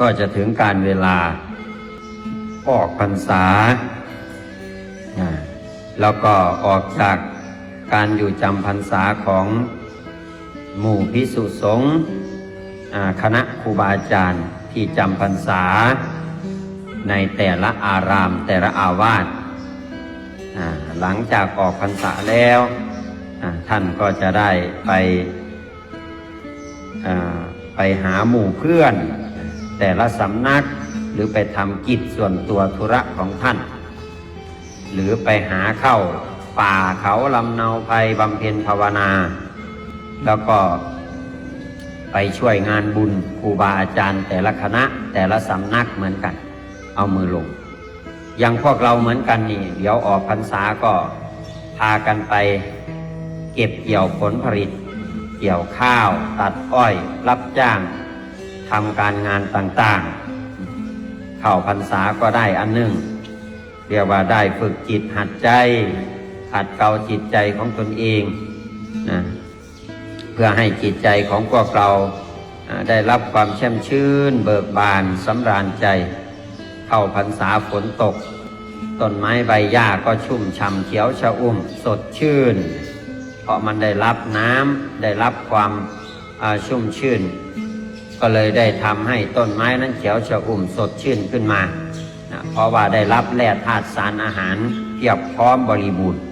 ก็จะถึงการเวลาออกพรรษา แล้วก็ออกจากการอยู่จำพรรษาของหมู่พิสุสงฆ์คณะครูบาอาจารย์ที่จำพรรษา ในแต่ละอารามแต่ละอาวาสหลังจากออกพรรษาแล้วท่านก็จะได้ไปไปหาหมู่เพื่อน แต่ละสำนักหรือไปทำกิจส่วนตัวธุระของท่าน หรือไปหาเข้าป่าเขาลำเนาภัยบำเพ็ญภาวนา แล้วก็ไปช่วยงานบุญครูบาอาจารย์ แต่ละคณะแต่ละสำนักเหมือนกัน เอามือลงอย่างพวกเราเหมือนกันนี่ เดี๋ยวออกพรรษาก็พากันไปเก็บเกี่ยวผลผลิต เกี่ยวข้าว ตัดอ้อย รับจ้าง ทำการงานต่างๆ เข้าพรรษาก็ได้อันหนึ่ง เรียกว่าได้ฝึกจิตหัดใจหัดเกาจิตใจของตนเองนะเพื่อให้จิตใจของพวกเราอ่าได้รับความแช่มชื่น เบิกบานสำราญใจ เข้าพรรษาฝนตก ต้นไม้ใบหญ้าก็ชุ่มช่ำเขียวชะอุ่มสดชื่น เพราะมันได้รับน้ำได้รับความชุ่มชื่น ก็เลยได้ทำให้ต้นไม้นั้นเขียวชอุ่มสดชื่นขึ้นมานะเพราะว่าได้รับแร่ธาตุสารอาหารเพียบพร้อมบริบูรณ์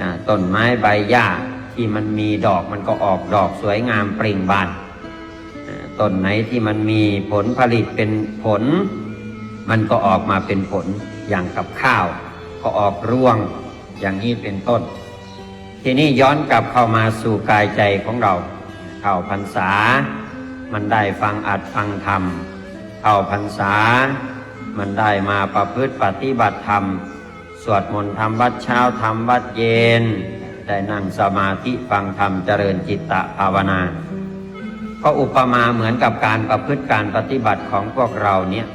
นะต้นไม้ใบหญ้าที่มันมีดอกมันก็ออกดอกสวยงามเปล่งบานต้นไหนที่มันมีผลผลิตเป็นผล มันก็ออกมาเป็นผลอย่างกับข้าว ก็ออกร่วงอย่างนี้เป็นต้น ทีนี้ย้อนกลับเข้ามาสู่กายใจของเรา เข้าพรรษา มันได้ฟังอัดฟังธรรม เข้าพรรษา มันได้มาประพฤติปฏิบัติธรรม สวดมนต์ทำวัดเช้าทำวัดเย็น ได้นั่งสมาธิฟังธรรมเจริญจิตตภาวนา ก็อุปมาเหมือนกับการประพฤติการปฏิบัติของพวกเราเนี่ย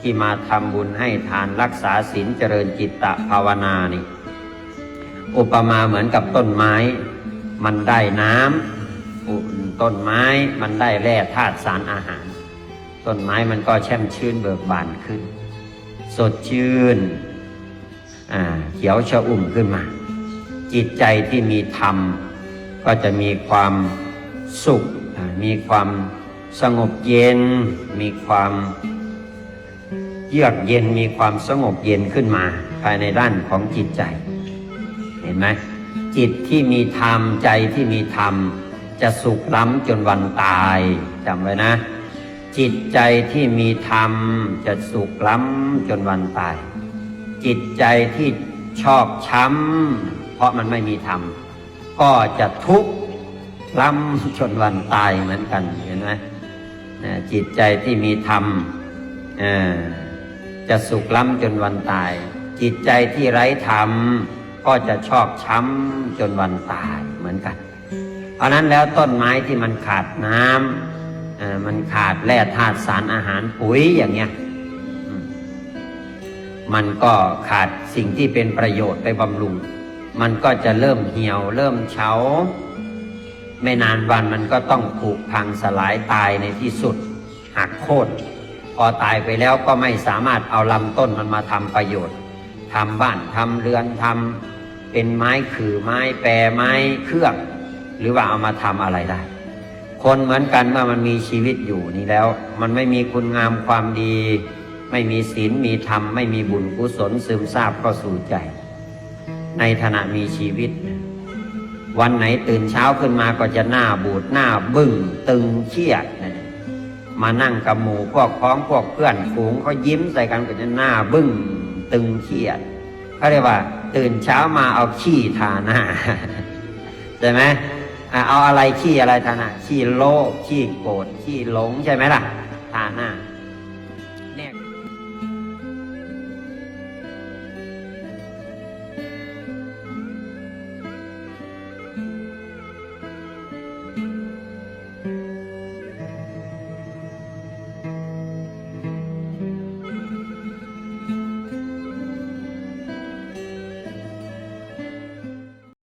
ที่มาทำบุญให้ทานรักษาศีลเจริญจิตตภาวนานี่ อุปมาเหมือนกับต้นไม้ มันได้น้ำ ต้นไม้มันได้แร่ธาตุสารอาหาร ต้นไม้มันก็แช่มชื่นเบิกบานขึ้น สดชื่นเขียวชอุ่มขึ้นมา จิตใจที่มีธรรม ก็จะมีความสุข มีความสงบเย็น มีความเยือกเย็นมีความสงบเย็นขึ้นมา ภายในด้านของจิตใจ เห็นไหมจิตที่มีธรรมใจที่มีธรรม จะสุขล้ำจนวันตายจำไว้นะ จิตใจที่มีธรรม จะสุขล้ำจนวันตาย จิตใจที่ชอบช้ำ เพราะมันไม่มีธรรม ก็จะทุกข์ล้ำจนวันตายเหมือนกันเห็นไหมจิตใจที่มีธรรมจะสุขล้ำจนวันตาย จิตใจที่ไร้ธรรม ก็จะชอบช้ำจนวันตายเหมือนกัน เพราะนั้นแล้วต้นไม้ที่มันขาดน้ำมันขาดแร่ธาตุสารอาหารปุ๋ยอย่างเงี้ยมันก็ขาดสิ่งที่เป็นประโยชน์ไปบำรุง มันก็จะเริ่มเหี่ยว เริ่มเฉา ไม่นานวันมันก็ต้องผุพังสลายตายในที่สุด หักโค่นพอตายไปแล้วก็ไม่สามารถเอาลำต้นมันมาทำประโยชน์ทำบ้านทำเรือนทำเป็นไม้ขื่อไม้แปรไม้เครื่อง หรือว่าเอามาทำอะไรได้ คนเหมือนกันเมื่อมันมีชีวิตอยู่นี่แล้ว มันไม่มีคุณงามความดี ไม่มีศีลมีธรรม ไม่มีบุญกุศลซึมซาบเข้าสู่ใจ ในขณะมีชีวิต วันไหนตื่นเช้าขึ้นมาก็จะหน้าบูดหน้าบึ้งตึงเครียดนะมานั่งกับหมู่พวกพ้องพวกเพื่อนฝูงเขายิ้มใส่กันก็จะหน้าบึ้งตึงเครียดเขาเรียกว่า ตื่นเช้ามาเอาขี้ทาหน้าใช่ไหม เอาอะไรขี้อะไรทาหน้าขี้โลภขี้โกรธขี้หลงใช่ไหมล่ะทาหน้า